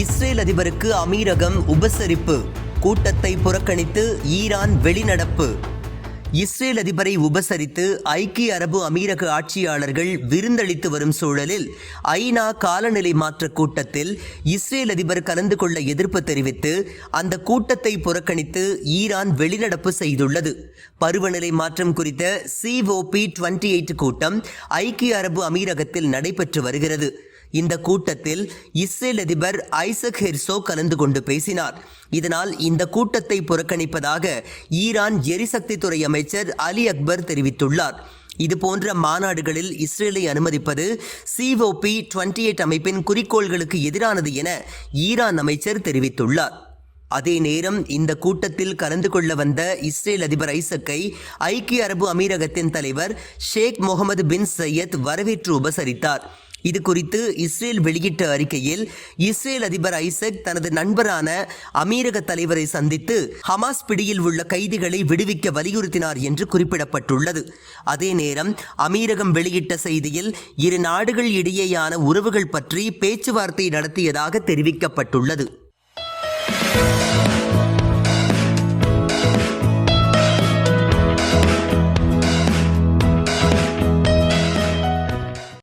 Israel அதிபருக்கு அமீரகம் உபசரிப்பு. கூட்டத்தை புறக்கணித்து ஈரான் வெளிநடப்பு. இஸ்ரேல் அதிபரை உபசரித்து ஐக்கிய அரபு அமீரக ஆட்சியாளர்கள் விருந்தளித்து வரும் சூழலில் ஐநா காலநிலை மாற்ற கூட்டத்தில் இஸ்ரேல் அதிபர் கலந்து கொள்ள எதிர்ப்பு தெரிவித்து அந்த கூட்டத்தை புறக்கணித்து ஈரான் வெளிநடப்பு செய்துள்ளது. பருவநிலை மாற்றம் குறித்த சிஓபி டுவெண்ட்டி எயிட் கூட்டம் ஐக்கிய அரபு அமீரகத்தில் நடைபெற்று வருகிறது. இந்த கூட்டத்தில் இஸ்ரேல் அதிபர் ஐசக் ஹெர்சோ கலந்து கொண்டு பேசினார். இதனால் இந்த கூட்டத்தை புறக்கணிப்பதாக ஈரான் எரிசக்தி துறை அமைச்சர் அலி அக்பர் தெரிவித்துள்ளார். இதுபோன்ற மாநாடுகளில் இஸ்ரேலை அனுமதிப்பது சிஓபி டுவெண்ட்டி எயிட் அமைப்பின் குறிக்கோள்களுக்கு எதிரானது என ஈரான் அமைச்சர் தெரிவித்துள்ளார். அதே நேரம் இந்த கூட்டத்தில் கலந்து கொள்ள வந்த இஸ்ரேல் அதிபர் ஐசக்கை ஐக்கிய அரபு அமீரகத்தின் தலைவர் ஷேக் முகமது பின் சையத் வரவேற்று உபசரித்தார். இது குறித்து இஸ்ரேல் வெளியிட்ட அறிக்கையில் இஸ்ரேல் அதிபர் ஐசக் தனது நண்பரான அமீரக தலைவரை சந்தித்து ஹமாஸ் பிடியில் உள்ள கைதிகளை விடுவிக்க வலியுறுத்தினார் என்று குறிப்பிடப்பட்டுள்ளது. அதே நேரம் அமீரகம் வெளியிட்ட செய்தியில் இரு நாடுகள் இடையேயான உறவுகள் பற்றி பேச்சுவார்த்தை நடத்தியதாக தெரிவிக்கப்பட்டுள்ளது.